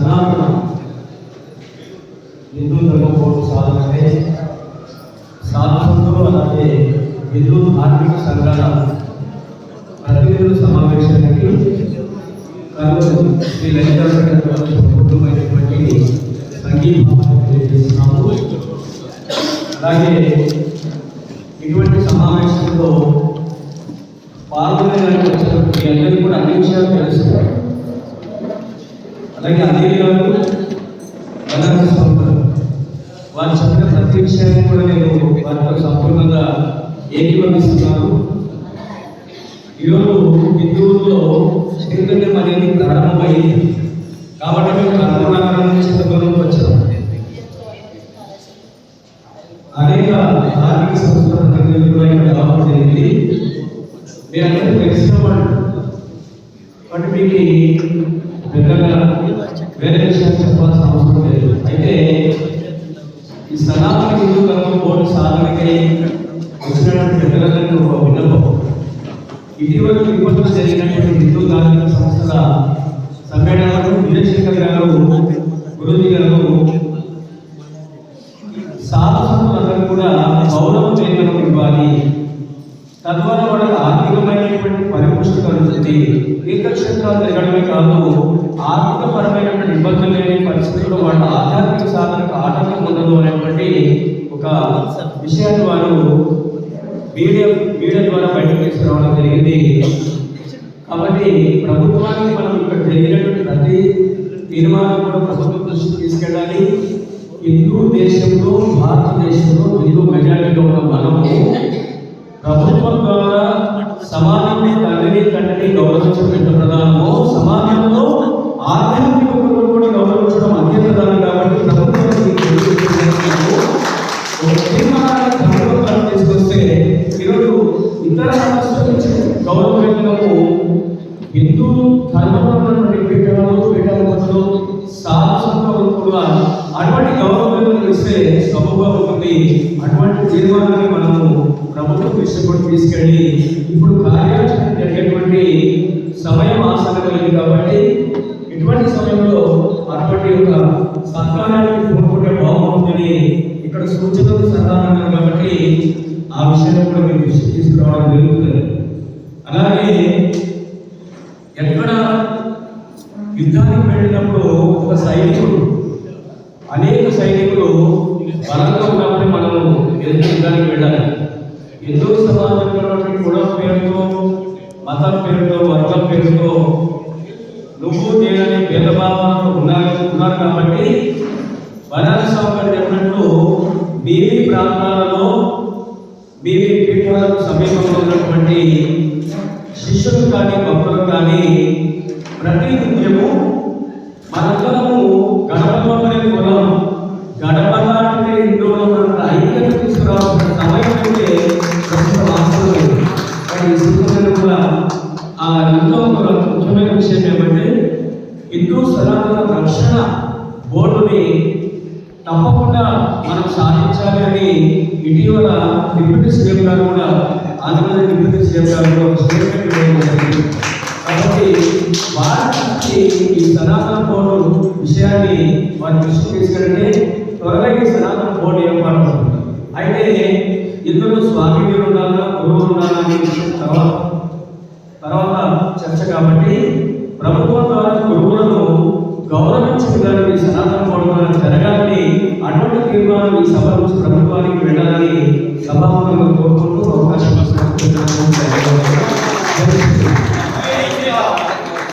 సనాతన హిందూ ధర్మం కోసం సాధనకై సాధకులు అలాగే హిందూ ధార్మిక సంఘాల ప్రతినిధుల సమావేశానికి కర్నూలు శ్రీ లలితమైనటువంటి కుటుంబమైనటువంటి తెలియజేస్తున్నాము. అలాగే ఇటువంటి సమావేశంలో పాల్గొనడానికి వచ్చినప్పుడు అందరికీ కూడా అన్ని విషయాలు తెలుసు అలాగే అదే గారు వారు చెప్పిన ప్రతి విషయాన్ని కూడా నేను వారితో సంపూర్ణంగా ఏకీభవిస్తున్నాను. ఈరోజు హిందువుల్లో చైతన్యం అనేది ప్రారంభమైంది? కాబట్టి మేము కర్నూలు నగరం నుంచి దూరంకి వచ్చాము అనేక ధార్మిక సంస్థల ప్రతినిధులు ఇక్కడ రావడం జరిగింది. మీరందరూ తెలిసిన వాళ్ళు. బట్ మీకు పెద్దగా వేరే విషయాలు చెప్పాల్సిన అవసరం లేదు. అయితే ఈ సనాతన హిందూ ధర్మం బోర్డు సాధనకై వచ్చినటువంటి పెద్దలందరికీ ఒక విన్నపం. ఇటీవల తిరుపతిలో జరిగినటువంటి హిందూ ధార్మిక సంస్థల సమ్మేళనాలు విజయశేఖర్ గారు గురుజీ గారు సాధకులందరూ కూడా గౌరవ వేతనం ఇవ్వాలి. తద్వారా వాళ్ళకి ఆర్థికమైనటువంటి పరిపుష్టి కలుగుతుంది. తీర్థక్షేత్రాలు తిరగడమే కాదు ఆర్థికపరమైనటువంటి ఇబ్బందులు లేని పరిస్థితుల్లో వాళ్ళ ఆధ్యాత్మిక సాధనకు ఆటంకం ఉండదు అనేటువంటి ఒక విషయాన్ని వారు మీడియా మీడియా ద్వారా బయటకు తీసుకురావడం జరిగింది. కాబట్టి ప్రభుత్వానికి మనం ఇక్కడ జరిగినటువంటి ప్రతి తీర్మానం కూడా ప్రభుత్వం దృష్టికి తీసుకెళ్ళాలి. హిందూ దేశంలో భారతదేశంలో విలువ కాబట్టి అటువంటి తీర్మానాన్ని మనము ప్రభుత్వం ఇష్టపడి కూడా తీసుకెళ్ళి ఇప్పుడు కార్యాచరణ జరిగేటువంటి సమయం ఆసనమైంది కాబట్టి ఇటువంటి సమయంలో అటువంటి ఒక సత్కారానికి కోరుకుంటే బాగుంటుందని ఇక్కడ సూచనలు సంతానం కాబట్టి ఆ విషయంలో కూడా మీరు హిందూ కులం పేరుతో మతం పేరుతో వర్గం పేరుతో నువ్వు నేననే భేదభావాలు ఉన్నారు ఉన్నారు కాబట్టి బనారస్ స్వామి గారు చెప్పినట్లు బీవీ ప్రాంతాలలో బీవీ పీఠాలకు సమీపంలో ఉన్నటువంటి శిష్యులు కానీ భక్తులు కానీ ప్రతి నిత్యము మనందరము గడపలోనే కులం గడప లాంటి ఇంట్లో ఐక్యత తీసుకురావాల్సిన సమయం అంటే ఆ ఎంతో ఒక ముఖ్యమైన విషయం ఏమంటే హిందూ సనాతన రక్షణ బోర్డుని తప్పకుండా మనం సాధించాలి అని ఇటీవల డిప్యూటీ సీఎం గారు కూడా ఆంధ్రప్రదేశ్ డిప్యూటీ సీఎం గారు కాబట్టి వారికి ఈ సనాతన బోర్డు విషయాన్ని వారి దృష్టికి తీసుకెళ్తే త్వరగా ఈ సనాతన బోర్డు ఏర్పాటు అయితే ఇందులో స్వామి ఉండాలా గురువు ఉండాలా అనే విషయం తర్వాత తర్వాత చర్చ కాబట్టి ప్రభుత్వం ద్వారా గురువులను గౌరవించే విధానం సనాతన గౌరవాలను జరగాలని అటువంటి తీర్మానం ఈ సభ నుంచి ప్రభుత్వం